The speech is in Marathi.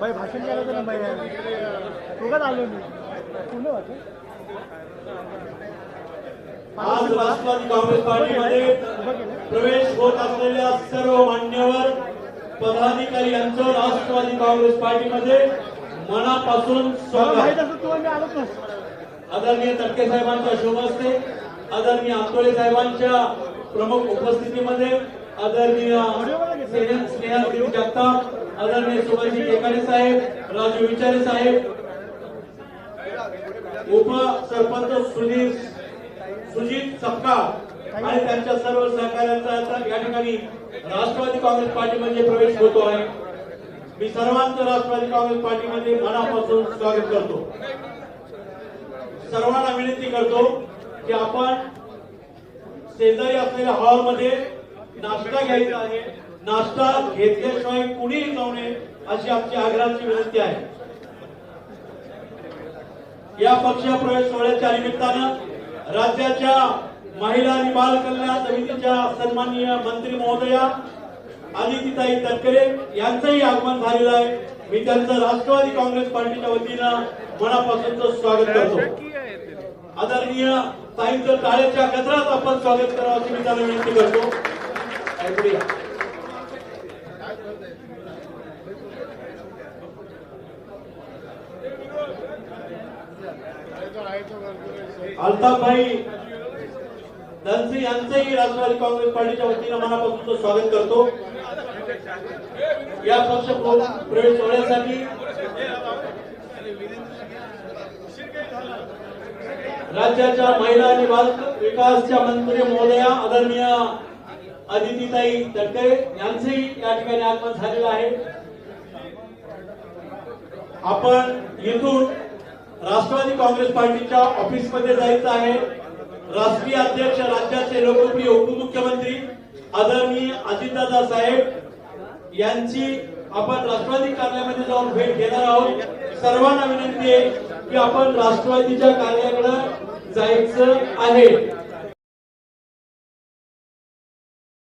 बाई भाषण करायचं ना उगाच आलो मी. आज राष्ट्रवादी काँग्रेस पार्टीमध्ये प्रवेश होत असलेल्या सर्व मान्यवर पदाधिकारी यांचं राष्ट्रवादी काँग्रेस पार्टीमध्ये मनापासून स्वागत. आदरणीय तटके साहेबांच्या शुभ हस्ते आदरणीय आंतोळे साहेबांच्या प्रमुख उपस्थितीमध्ये आदरणीय स्नेहा जगताप आदरणीय सुभाषजी केकाडे साहेब राजू विचारे साहेब उपसरपंच सुनील सुजित सपकाळ आणि त्यांच्या सर्व सहकार्यांचा या ठिकाणी राष्ट्रवादी काँग्रेस पार्टीमध्ये प्रवेश होतो आहे. मी सर्वांचं राष्ट्रवादी काँग्रेस पार्टीमध्ये मनापासून स्वागत करतो. सर्वांना विनंती करतो की आपण शेजारी असलेल्या हॉलमध्ये नाश्ता घ्यायचा आहे. नाश्ता घेतल्याशिवाय कुणीही जाऊ नये अशी आमची आग्रहाची विनंती आहे. या पक्ष प्रवेश सोहळ्याच्या निमित्तानं राज्याच्या महिला आणि बाल कल्याण समितीच्या सन्माननीय मंत्री महोदया आदितीताई तटकरे यांचंही आगमन झालेलं आहे. मी त्यांचं राष्ट्रवादी काँग्रेस पार्टीच्या वतीनं मनापासूनच स्वागत करतो. आदरणीय ताईंचं टाळ्याच्या गजरात आपण स्वागत करावं अशी मी त्यांना विनंती करतो. ऐकूया. अल्ताफभाई धनसे यांचंही राष्ट्रवादी काँग्रेस पार्टीच्या वतीनं मनापासून स्वागत करतो. या पक्ष प्रवेश सोहळ्यासाठी राज्याच्या महिला आणि बाल विकासच्या मंत्री महोदया आदरणीय अदितीताई तटकरे यांचंही या ठिकाणी आगमन झालेलं आहे. आपण येथून राष्ट्रवादी काँग्रेस पार्टीच्या ऑफिसमध्ये जायचं आहे. राष्ट्रीय अध्यक्ष राज्याचे लोकप्रिय उपमुख्यमंत्री आदरणीय अजितदादा साहेब यांची आपण राष्ट्रवादी कार्यालयामध्ये जाऊन भेट घेणार आहोत. सर्वांना विनंती आहे की आपण राष्ट्रवादीच्या कार्याकडे जायचं आहे.